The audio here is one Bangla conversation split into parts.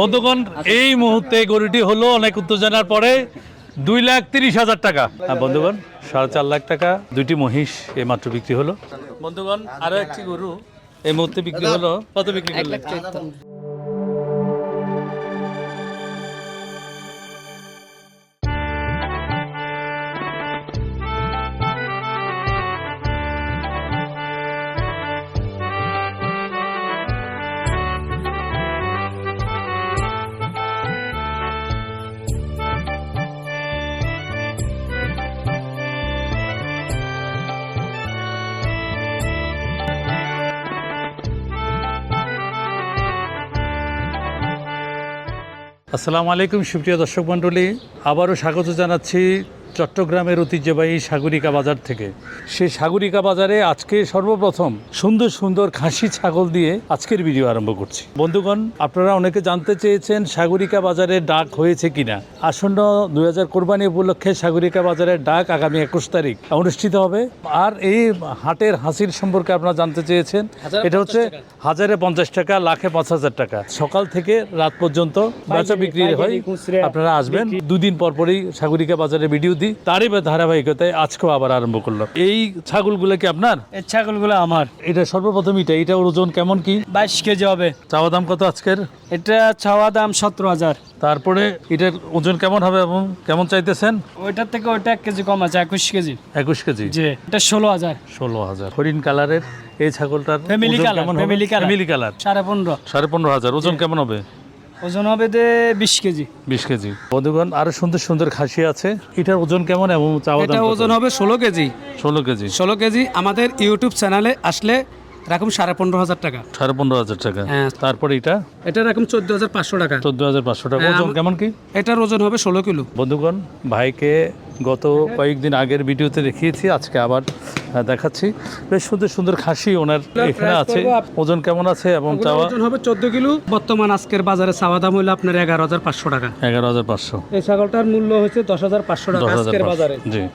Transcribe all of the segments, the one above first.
বন্ধুগণ এই মুহূর্তে গরুটি হলো অনেক উত্তেজনার পরে দুই লাখ তিরিশ হাজার টাকা। হ্যাঁ বন্ধুগণ সাড়ে চার লাখ টাকা দুইটি মহিষ এই মাত্র বিক্রি হলো। বন্ধুগণ আরও একটি গরু এই মুহূর্তে বিক্রি হলো। কত বিক্রি করলেন? আসসালামু আলাইকুম সুপ্রিয় দর্শক মণ্ডলী। আবারও স্বাগত জানাচ্ছি চট্টগ্রামের ঐতিহ্যবাহী সাগরিকা বাজার থেকে। সেই সাগরিকা বাজারে আজকে সর্বপ্রথম সুন্দর সুন্দর খাসি ছাগল দিয়ে আজকের ভিডিও আরম্ভ করছি। বন্ধুগণ আপনারা অনেকে জানতে চেয়েছেন সাগরিকা বাজারে ডাক হয়েছে কিনা। আসন্ন দুই হাজার কোরবানি উপলক্ষে সাগরিকা বাজারের ডাক আগামী একুশ তারিখ অনুষ্ঠিত হবে। আর এই হাটের হাসির সম্পর্কে আপনারা জানতে চেয়েছেন এটা হচ্ছে হাজারে পঞ্চাশ টাকা লাখে পাঁচ হাজার টাকা। সকাল থেকে রাত পর্যন্ত বেচা বিক্রি হয়। আপনারা আসবেন। দুদিন পর পরই সাগরিকা বাজারে ভিডিও দিই তারই ধারাবাহিকতায় আজকেও আবার আরম্ভ করলাম। এই ছাগলগুলো কি আপনার? এই ছাগলগুলো আমার। এটা সর্বপ্রথম এটা এটা ওজন কেমন কি? বাইশ কেজি হবে। চাওয়া দাম কত আজকের? এটা ছাওয়া দাম সতেরো হাজার। তারপরে এটার ওজন কেমন হবে এবং কেমন চাইতেছেন? ওইটার থেকে ওইটা এক কেজি কম আছে একুশ কেজি। একুশ কেজি? জি এটা ষোলো হাজার। ষোলো হাজার। হরিণ কালারের এই ছাগলটার কেমন হবে? ফ্যামিলি কালার সাড়ে পনেরো। সাড়ে পনেরো হাজার। ওজন কেমন হবে? ওজন হবে যে বিশ কেজি। বিশ কেজি। বন্ধুগণ আরও সুন্দর সুন্দর খাসি আছে। এটার ওজন কেমন এবং চাওয়া এটা ওজন হবে ষোলো কেজি। ষোলো কেজি। ষোলো কেজি আমাদের ইউটিউব চ্যানেলে আসলে রাখুন সাড়ে পনেরো হাজার টাকা। সাড়ে পনেরো হাজার টাকা। হ্যাঁ। তারপরে এটা? এটা রাখুন চোদ্দ হাজার পাঁচশো টাকা। চোদ্দ হাজার পাঁচশো টাকা। হ্যাঁ, ওজন কেমন কি? এটার ওজন হবে ষোলো কিলো। বন্ধুগণ ভাইকে গত কয়েকদিন আগের ভিডিওতে দেখিয়েছি আজকে আবার দেখাচ্ছি। বেশ সুন্দর সুন্দর খাসি ওনার এখানে আছে। ওজন কেমন আছে এবং চাওয়া? ওজন হবে চোদ্দ কিলো। বর্তমান আজকের বাজারে চাওয়া দাম হলো আপনার এগারো হাজার পাঁচশো টাকা। এগারো হাজার পাঁচশো। এই ছাগলটার মূল্য হচ্ছে দশ হাজার পাঁচশো টাকা আজকের বাজারে।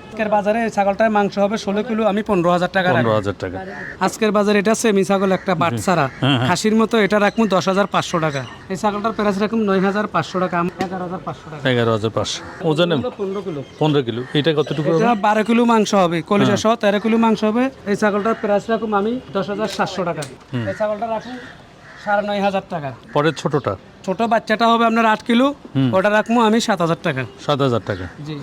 আজকের বাজারে এই ছাগলটার মাংস হবে ষোলো কিলো আমি পনেরো হাজার টাকা পনেরো হাজার টাকা। আজকের বাজারে এটা সেমি ছাগল একটা বাটসারা হ্যাঁ, হ্যাঁ। খাসির মতো এটা রাখব দশ হাজার পাঁচশো টাকা। এই ছাগলটার প্রাইস রাখুন নয় হাজার পাঁচশো টাকা এগারো হাজার পাঁচশো টাকা। এগারো হাজার পাঁচশো। ওজনে পনেরো কিলো পনেরো কিলো। এটা কতটুকু? এটা বারো কিলো মাংস হবে কলিজা সহ তেরো কিলো মাংস হবে। এই ছাগলটার প্রাইস রাখুন আমি দশ হাজার সাতশো টাকা। এই ছাগলটা রাখুন সাড়ে নয় হাজার টাকা। পরের ছোটটা? ছোট বাচ্চাটা হবে আপনার আট কিলো। ওটা রাখব আমি সাত হাজার টাকা। সাত হাজার টাকা। জি।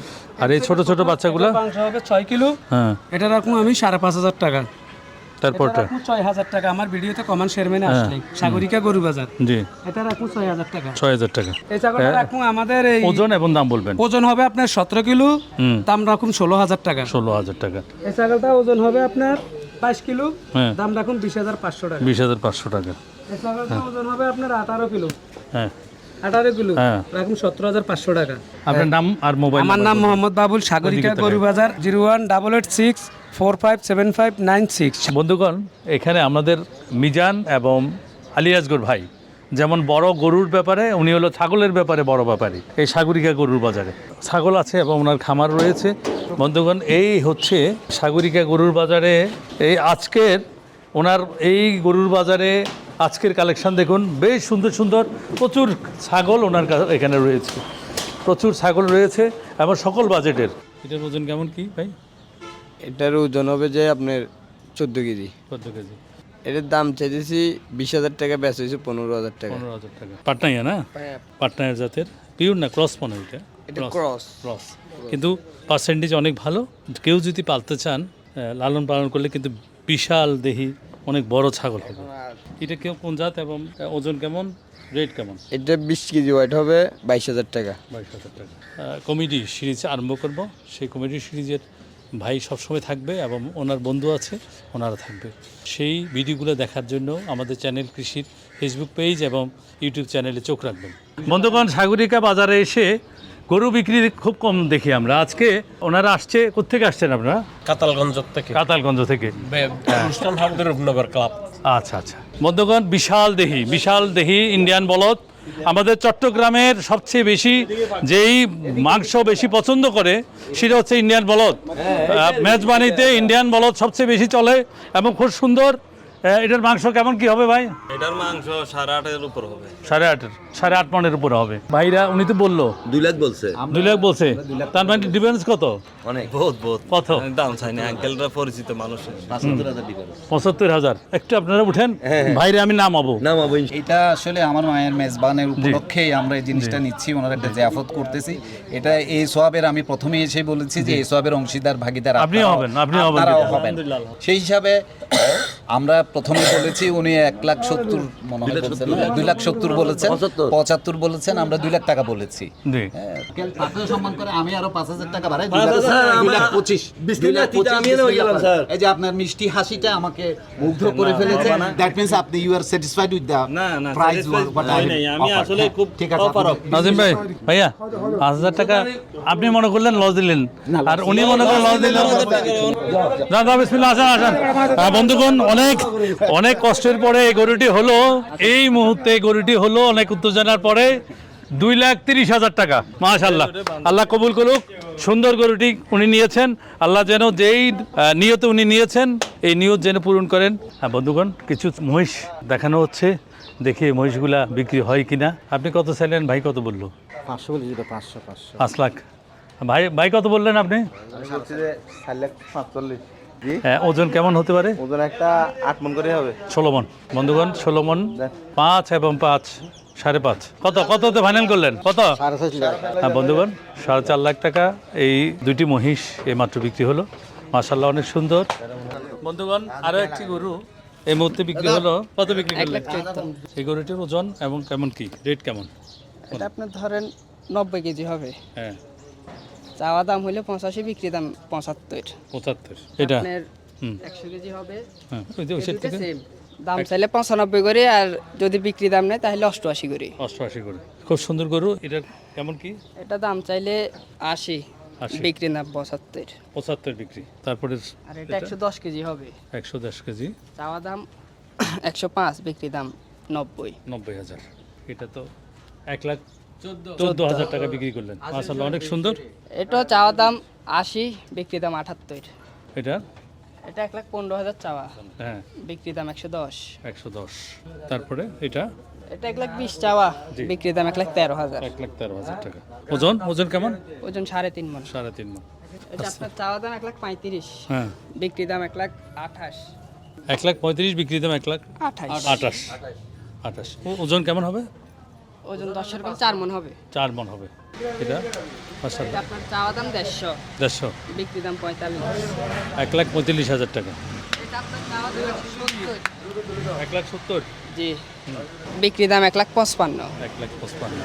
আর এই ছোট ছোট বাচ্চাগুলো? মাংস হবে ছয় কিলো। হ্যাঁ। এটা রাখব আমি সাড়ে পাঁচ হাজার টাকা। তারপরটা? ছয় হাজার টাকা। আমার ভিডিওতে কমান শেয়ারম্যানে আসলে সাগরিকা গরু বাজার। জি। এটা রাখব ছয় হাজার টাকা। ছয় হাজার টাকা। এই ছাগলটা রাখব আমাদের এই ওজন এবং দাম বলবেন। ওজন হবে আপনার সতেরো কিলো দাম রাখুন ষোলো হাজার টাকা। ষোলো হাজার টাকা। এই ছাগলটা ওজন হবে আপনার বাইশ কিলো হ্যাঁ। দাম রাখুন বিশ হাজার পাঁচশো টাকা। বিশ হাজার পাঁচশো টাকা। এই ছাগলটা ওজন হবে আপনার আঠারো কিলো। হ্যাঁ। আঠারো কিলো হ্যাঁ। রাখুন সতেরো হাজার পাঁচশো টাকা। আপনার নাম আর মোবাইল আমার নাম মোহাম্মদ বাবুল সাগরিকা গরু বাজার zero one double eight six four five seven five nine six. বন্ধুগণ, এখানে আমাদের মিজান এবং আলিয়াজগর ভাই। যেমন বড় গরুর ব্যাপারে, উনি হলো ছাগলের ব্যাপারে বড় ব্যাপারী। এই সাগরিকা গরুর বাজারে। ছাগল আছে এবং ওনার খামার রয়েছে। বন্ধুগণ, এই হচ্ছে সাগরিকা গরুর বাজারে। এই আজকের ওনার এই গরুর বাজারে আজকের কালেকশন দেখুন। বেশ সুন্দর সুন্দর, প্রচুর ছাগল ওনার এখানে রয়েছে। প্রচুর ছাগল রয়েছে এবং সকল বাজেটের। এটার ওজন কেমন কি, ভাই? এটার ওজন হবে যে আপনার চোদ্দ কেজি। চোদ্দ কেজি। এটার দাম চাইতেছি বিশ হাজার টাকা বেচা হয়েছে পনেরো হাজার টাকা। পনেরো হাজার টাকা। পাটনাইয়া না? পাটনাইয়ার জাতের। পিওর না ক্রস মনে এটা? ক্রস। ক্রস। কিন্তু পার্সেন্টেজ অনেক ভালো। কেউ যদি পালতে চান লালন পালন করলে কিন্তু বিশাল দেহি অনেক বড় ছাগল হবে। এটা কেউ কোন জাত এবং ওজন কেমন? রেট কেমন? এটা বিশ কেজি ওয়েট হবে বাইশ হাজার টাকা। বাইশ হাজার টাকা। কমেডি সিরিজ আরম্ভ করব। সেই কমেডি সিরিজের ভাই সবসময় থাকবে এবং ওনার বন্ধু আছে ওনারা থাকবে। সেই ভিডিওগুলো দেখার জন্য আমাদের চ্যানেল কৃষির ফেসবুক পেজ এবং ইউটিউব চ্যানেলে চোখ রাখবেন। বন্ধুগণ সাগরিকা বাজারে এসে গরু বিক্রি খুব কম দেখি আমরা। আজকে ওনারা আসছে কোথেকে আসছেন আপনারা? কাতালগঞ্জ থেকে। কাতালগঞ্জ থেকে। অনুষ্ঠান রূপনগর ক্লাব। আচ্ছা আচ্ছা। মধ্যগণ বিশাল দেহি বিশাল দেহি ইন্ডিয়ান বলদ। আমাদের চট্টগ্রামের সবচেয়ে বেশি যেই মাংস বেশি পছন্দ করে সেটা হচ্ছে ইন্ডিয়ান বলদ। আহ, মেজবানিতে ইন্ডিয়ান বলদ সবচেয়ে বেশি চলে এবং খুব সুন্দর। এটার মাংস কেমন কি হবে ভাই? এটার মাংস সাড়ে আটের উপর হবে। সাড়ে আটের। সাড়ে আট মনের উপরে হবে। ভাইরা উনি তো বলল। দুই লাখ বলছে। দুই লাখ বলছে। তার মানে ডিফারেন্স কত? অনেক। বহুত বহুত। কত? দাম চাইনি আঙ্কেলরা পরিচিত মানুষের। পাঁচাত্তর হাজার ডিফারেন্স পঁচাত্তর হাজার। একটু আপনারা উঠেন। ভাইরে আমি নামাবো। না মাবো এটা আসলে আমার মায়ের মেজবানের উপলক্ষেই আমরা এই জিনিসটা নিচ্ছি ওনার একটা জিয়াফত করতেছি। এটা এই সোয়াবের আমি প্রথমে এসে বলেছি যে এই সোয়াবের অংশীদার ভাগিদার আপনিও আপনারাও- হবেন, আপনি হবেন আপনারাও হবেন। সেই হিসাবে আমরা প্রথমে বলেছি উনি এক লাখ সত্তর মনে হয় দুই লাখ সত্তর। বলেছেন। পঁচাত্তর। পঁচাত্তর বলেছেন আমরা দুই লাখ টাকা বলেছি। জি। হ্যাঁ, তাকেও সম্মান করে? আমি আরও পাঁচ হাজার টাকা বাড়াই দুই লাখ- দুই লাখ পঁচিশ দুই লাখ বিসমিল্লাহ, পঁচিশ, আমি এনেও বিসমিল্লাহ গেলাম, স্যার। এই যে আপনার মিষ্টি হাসিটা আমাকে মুগ্ধ করে ফেলেছে। দ্যাট মিন্স আপনি you are satisfied with the price আমি আসলে খুব ঠিক আছে। নাজিম ভাই ভাইয়া পাঁচ হাজার টাকা আপনি মনে করলেন লস দিলেন। আর উনি মনে করলেন লস দিলেন। দাদা বিসমিল্লাহ আসেন আসেন। বন্ধুগণ অনেক অনেক কষ্টের পরে এই গরুটি হলো এই মুহূর্তে এই গরুটি হলো অনেক উত্তেজনার পরে দুই লাখ তিরিশ হাজার টাকা মাশাল্লাহ আল্লাহ কবুল করুক সুন্দর গরুটি উনি নিয়েছেন। আল্লাহ যেন যেই নিয়তে উনি নিয়েছেন এই নিয়ত যেন পূরণ করেন। হ্যাঁ বন্ধুগণ কিছু মহিষ দেখানো হচ্ছে। দেখি মহিষগুলা বিক্রি হয় কিনা। আপনি কত চাইলেন? ভাই কত বলল? পাঁচশো বলি পাঁচশো পাঁচশো। পাঁচ লাখ। ভাই ভাই কত বললেন আপনি? হ্যাঁ, ওজন কেমন হতে পারে? ওজন একটা আট মন করে হবে। ষোলো মন। বন্ধুগণ ষোলো মন পাঁচ এবং পাঁচ। সাড়ে পাঁচ। কত কততে ফাইনাল করলেন? কত? হ্যাঁ বন্ধুগণ সাড়ে চার লাখ টাকা। এই দুইটি মহিষ এই মাত্র বিক্রি হলো। মার্শাল্লাহ অনেক সুন্দর। বন্ধুগণ আরও একটি গরু এই মুহূর্তে বিক্রি হলো। কত বিক্রি করলেন? এই গরুটির ওজন এবং কেমন কি? রেট কেমন? এটা আপনার ধরেন নব্বই কেজি হবে। হ্যাঁ। চাওয়া দাম হলে পঁচাশি বিক্রি দাম পঁচাত্তর। পঁচাত্তর। এটা? হুম। একশো কেজি হবে। হ্যাঁ দাম চাইলে পঁচানব্বই করে আর যদি বিক্রি দাম নেয় তাহলে অষ্টআশি করে। অষ্টআশি করে। খুব সুন্দর গরু এটার কেমন কি? এটা দাম চাইলে আশি। বিক্রি দাম পঁচাত্তর। পঁচাত্তর বিক্রি। তারপরে আর এটা একশো দশ কেজি হবে। একশো দশ কেজি। চাওয়া দাম একশো পাঁচ বিক্রি দাম নব্বই। নব্বই হাজার। এটা তো এক লাখ চোদ্দ। হাজার টাকা বিক্রি করলেন। মাসাল্লাহ অনেক সুন্দর। এটা চাওয়া দাম আশি বিক্রি দাম আটাত্তর। এটা? এটা এক লাখ পনেরো হাজার চাওয়া। হ্যাঁ। বিক্রি দাম একশো দশ। একশো দশ। তারপরে এটা? এটা এক লাখ বিশ চাওয়া। বিক্রি দাম এক লাখ তেরো হাজার। এক লাখ তেরো হাজার টাকা। ওজন? ওজন কেমন? ওজন সাড়ে তিন মন। সাড়ে তিন মন। এটা আপনার চাওয়া দাম এক লাখ পঁয়ত্রিশ। হ্যাঁ। বিক্রি দাম এক লাখ আঠাশ। এক লাখ পঁয়ত্রিশ বিক্রি দাম এক লাখ আঠাশ। আঠাশ। আঠাশ। ওজন কেমন হবে? ওজন দশের কম চার মন হবে। চার মন হবে। এটা? আপনার চাওয়া দাম দেড়শো। দেড়শো? বিক্রি দাম পঁয়তাল্লিশ। এক লাখ পঁয়তাল্লিশ হাজার টাকা। এক লাখ সত্তর? জি। বিক্রি দাম এক লাখ পঁচপান্ন। এক লাখ পঁচপান্ন।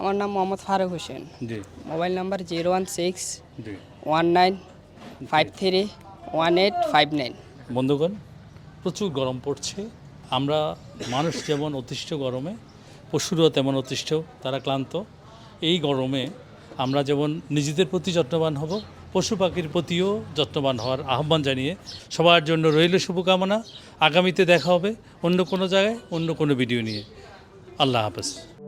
আমার নাম মোহাম্মদ ফারুক হোসেন। জি। Mobile number zero one six জি। One nine five three one eight five nine. বন্ধুগণ প্রচুর গরম পড়ছে। আমরা মানুষ যেমন অতিষ্ঠ গরমে পশুরও তেমন অতিষ্ঠ তারা ক্লান্ত। এই গরমে আমরা যেমন নিজেদের প্রতি যত্নবান হব, পশু পাখির প্রতিও যত্নবান হওয়ার আহ্বান জানিয়ে সবার জন্য রইল শুভকামনা। আগামীতে দেখা হবে অন্য কোনো জায়গায়, অন্য কোনো ভিডিও নিয়ে। আল্লাহ হাফেজ।